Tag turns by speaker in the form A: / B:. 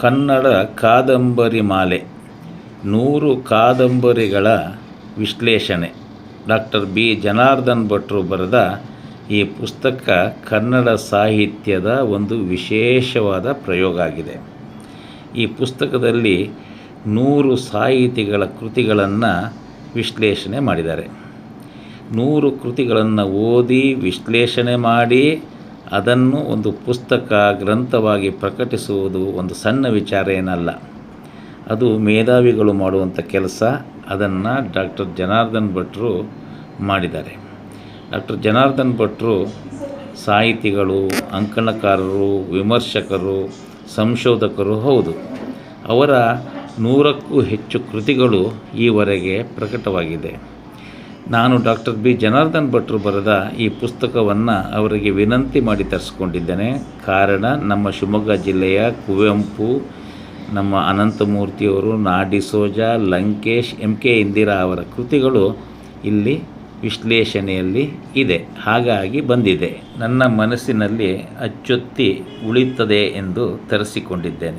A: ಕನ್ನಡ ಕಾದಂಬರಿ ಮಾಲೆ, ನೂರು ಕಾದಂಬರಿಗಳ ವಿಶ್ಲೇಷಣೆ. Doctor B. ಜನಾರ್ದನ್ ಭಟ್ರು ಬರೆದ ಈ ಪುಸ್ತಕ ಕನ್ನಡ ಸಾಹಿತ್ಯದ ಒಂದು ವಿಶೇಷವಾದ ಪ್ರಯೋಗ ಆಗಿದೆ. ಈ ಪುಸ್ತಕದಲ್ಲಿ ನೂರು ಸಾಹಿತಿಗಳ ಕೃತಿಗಳನ್ನು ವಿಶ್ಲೇಷಣೆ ಮಾಡಿದ್ದಾರೆ. ನೂರು ಕೃತಿಗಳನ್ನು ಓದಿ ವಿಶ್ಲೇಷಣೆ ಮಾಡಿ ಅದನ್ನು ಒಂದು ಪುಸ್ತಕ ಗ್ರಂಥವಾಗಿ ಪ್ರಕಟಿಸುವುದು ಒಂದು ಸಣ್ಣ ವಿಚಾರ ಏನಲ್ಲ. ಅದು ಮೇಧಾವಿಗಳು ಮಾಡುವಂಥ ಕೆಲಸ, ಅದನ್ನು ಡಾಕ್ಟರ್ ಜನಾರ್ದನ್ ಭಟ್ರು ಮಾಡಿದ್ದಾರೆ. ಡಾಕ್ಟರ್ ಜನಾರ್ದನ್ ಭಟ್ರು ಸಾಹಿತಿಗಳು, ಅಂಕಣಕಾರರು, ವಿಮರ್ಶಕರು, ಸಂಶೋಧಕರು, ಹೌದು. ಅವರ ನೂರಕ್ಕೂ ಹೆಚ್ಚು ಕೃತಿಗಳು ಈವರೆಗೆ ಪ್ರಕಟವಾಗಿದೆ. ನಾನು ಡಾಕ್ಟರ್ ಬಿ. ಜನಾರ್ದನ್ ಭಟ್ರು ಬರೆದ ಈ ಪುಸ್ತಕವನ್ನು ಅವರಿಗೆ ವಿನಂತಿ ಮಾಡಿ ತರಿಸ್ಕೊಂಡಿದ್ದೇನೆ. ಕಾರಣ, ನಮ್ಮ ಶಿವಮೊಗ್ಗ ಜಿಲ್ಲೆಯ ಕುವೆಂಪು, ನಮ್ಮ ಅನಂತಮೂರ್ತಿಯವರು ನಾಡಿಸೋಜ ಲಂಕೇಶ್, ಎಂ. ಕೆ. ಇಂದಿರಾ ಅವರ ಕೃತಿಗಳು ಇಲ್ಲಿ ವಿಶ್ಲೇಷಣೆಯಲ್ಲಿ ಇದೆ. ಹಾಗಾಗಿ ಬಂದಿದೆ. ನನ್ನ ಮನಸ್ಸಿನಲ್ಲಿ ಅಚ್ಚೊತ್ತಿ ಉಳಿತದೆ ಎಂದು ತರಿಸಿಕೊಂಡಿದ್ದೇನೆ.